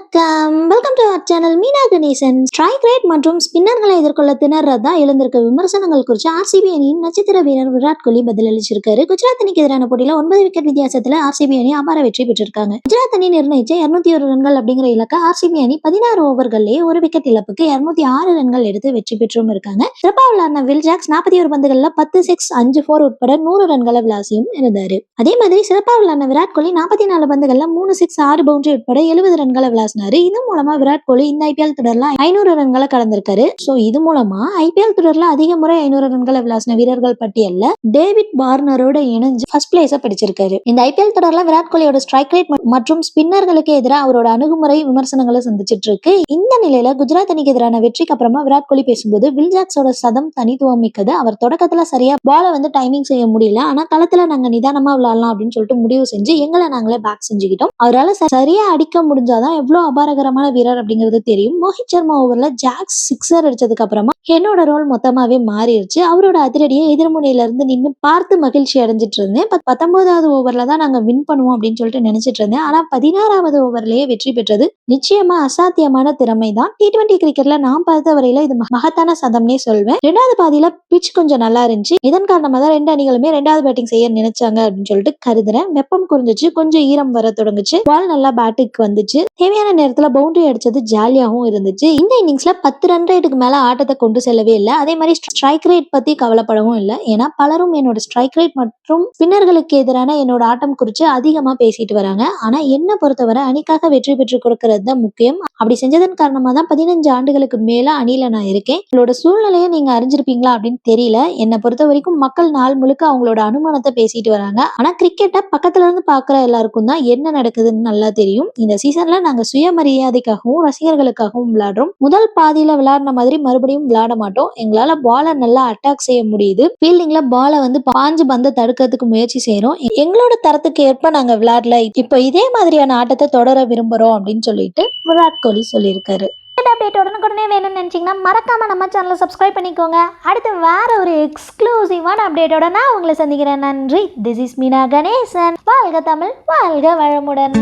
வணக்கம் welcome to our channel Meena Ganesan strike rate மற்றும் ஸ்பின்னர்களை எதிர்கொள்ள திணறதா எழுந்திருக்க விமர்சனங்கள் குறித்து ஆர்சிபி அணியின் நட்சத்திர வீரர் விராட் கோலி பதிலளிச்சிருக்காரு குஜராத் அணிக்கு எதிரான போட்டியில ஒன்பது விக்கெட் வித்தியாசத்துல ஆர்சிபி அணி அபார வெற்றி பெற்றிருக்காங்க. குஜராத் அணி நிர்ணயிச்ச இருநூத்தி ஒரு ரன்கள் அப்படிங்கிற இலக்க ஆர்சிபி அணி பதினாறு ஓவர்கள்லேயே ஒரு விக்கெட் இழப்புக்கு இருநூத்தி ஆறு ரன்கள் எடுத்து வெற்றி பெற்றும் இருக்காங்க. சிறப்பா விளையாடின வில் ஜாக்ஸ் நாற்பத்தி ஒரு பந்துகள்ல பத்து சிக்ஸ் அஞ்சு ஃபோர் உட்பட நூறு ரன்களை விளாசியும் இருந்தாரு. அதே மாதிரி சிறப்பா விளையாடின விராட் கோலி நாற்பத்தி நாலு பந்துகள்ல மூணு சிக்ஸ் ஆறு பவுண்டரி உட்பட எழுபது ரன்களை விளாசினாரு. இது மூலமா விராட் கோலி இந்த ஐபிஎல் தொடர்ல ஐநூறு ரன்களை கடந்திருக்காரு. சோ இது மூலமா ஐபிஎல் தொடர்ல அதிக முறை ஐநூறு ரன்களை விளாசின வீரர்கள் பட்டியல்ல டேவிட் வார்னரோட இணைஞ்சு ஃபர்ஸ்ட் பிளேஸ பிடிச்சிருக்காரு. இந்த ஐபிஎல் தொடர்ல விராட் கோலியோட ஸ்ட்ரைக் ரேட் மற்றும் ஸ்பின்னர்களுக்கு எதிராக அவரோட அணுகுமுறை விமர்சனங்களை சந்திச்சிட்டு இருக்கு இந்த நிலையில குஜராத் அணிக்கு எதிரான வெற்றிக்கு அப்புறமா விராட் கோலி பேசும்போது வில் ஜாக்ஸோட சதம் தனித்துவம் மிக்கது அவர் தொடக்கத்துல சரியா பால வந்து டைமிங் செய்ய முடியல. ஆனா களத்துல நாங்க நிதானமா விளாடலாம் அப்படின்னு சொல்லிட்டு முடிவு செஞ்சு எங்களை நாங்களே பேக் செஞ்சுக்கிட்டோம். அவரால் சரியா அடிக்க முடிஞ்சாதான் எவ்வளவு அபாரகரமான வீரர் அப்படிங்கிறது தெரியும். மோஹித் சர்மா ஓவர்ல ஜாக்ஸ் சிக்ஸர் அடிச்சதுக்கு அப்புறமா என்னோட ரோல் மொத்தமாவே மாறிடுச்சு அவரோட அதிரடியை எதிர்முனையில இருந்து நின்று பார்த்து மகிழ்ச்சி அடைஞ்சிட்டு இருந்தேன். பத்தொன்பதாவது ஓவர்ல தான் நாங்க வின் பண்ணுவோம் அப்படின்னு சொல்லிட்டு நினைச்சிட்டு இருந்தேன். ஆனா பதினாறாவது ஓவர்லயே வெற்றி பெற்றது நிச்சயமா அசாத்தியமான திறமை தான் டி டுவெண்டி கிரிக்கெட்ல நான் பார்த்த வரையில இது மகத்தான சதம்னே சொல்வேன். ரெண்டாவது பாதியில பிச் கொஞ்சம் நல்லா இருந்துச்சு. இதன் காரணமா தான் ரெண்டு அணிகளுமே ரெண்டாவது பேட்டிங் செய்ய நினைச்சாங்க அப்படின்னு சொல்லிட்டு கருதுறேன். வெப்பம் குறைஞ்சிச்சு. கொஞ்சம் ஈரம் வர தொடங்குச்சு. பால் நல்லா பேட்டுக்கு வந்துச்சு. தேவையான நேரத்துல பவுண்டரி அடிச்சது ஜாலியாகவும் இருந்துச்சு. இந்த இன்னிங்ஸ்ல பத்து ரன் ரேட்டுக்கு மேல ஆட்டத்தை கொண்டு செல்லவே இல்லை. அதே மாதிரி ஸ்ட்ரைக் ரேட் பத்தி கவலைப்படவும் இல்லை. ஏன்னா பலரும் என்னோட ஸ்ட்ரைக் ரேட் மற்றும் ஸ்பின்னர்களுக்கு எதிரான என்னோட ஆட்டம் குறித்து அதிகமாக பேசிட்டு வராங்க. ஆனா என்ன பொறுத்தவரை அணிக்காக வெற்றி பெற்று கொடுக்கறது தான் முக்கியம். அப்படி செஞ்சதன் காரணமா தான் பதினஞ்சு ஆண்டுகளுக்கு மேல அணியில நான் இருக்கேன். உங்களோட சூழ்நிலையை நீங்க அறிஞ்சிருப்பீங்களா அப்படின்னு தெரியல. என்னை பொறுத்த வரைக்கும் மக்கள் நாள் முழுக்க அவங்களோட அனுமானத்தை பேசிட்டு வராங்க. ஆனா கிரிக்கெட்டை பக்கத்துல இருந்து பாக்குற எல்லாருக்கும் தான் என்ன நடக்குதுன்னு நல்லா தெரியும். இந்த சீசன்ல நாங்க சுயமரியாதைக்காகவும் ரசிகர்களுக்காகவும் விளையாடுறோம். முதல் பாதியில விளையாடின மாதிரி மறுபடியும் விளையாட மாட்டோம். எங்களால பாலை நல்லா அட்டாக் செய்ய முடியுது. ஃபீல்டிங்ல பாலை வந்து பாஞ்சு பந்த தடுக்கிறதுக்கு முயற்சி செய்யறோம் எங்களோட தரத்துக்கு ஏற்ப நாங்க விளையாடல. இப்போ இதே மாதிரியான ஆட்டத்தை தொடர விரும்புறோம் அப்படின்னு சொல்லிட்டு விராட் கோலி சொல்லியிருக்காரு. அப்டேட் உடனுக்குடனே வேணும்னு நினச்சிங்கன்னா மறக்காம நம்ம சேனலை சப்ஸ்கிரைப் பண்ணிக்கோங்க. அடுத்து வேற ஒரு எக்ஸ்க்ளூசிவான அப்டேட்டோட நான் உங்களை சந்திக்கிறேன். நன்றி. This is Meena Ganesan. வாழ்க தமிழ் வாழ்க வளமுடன்.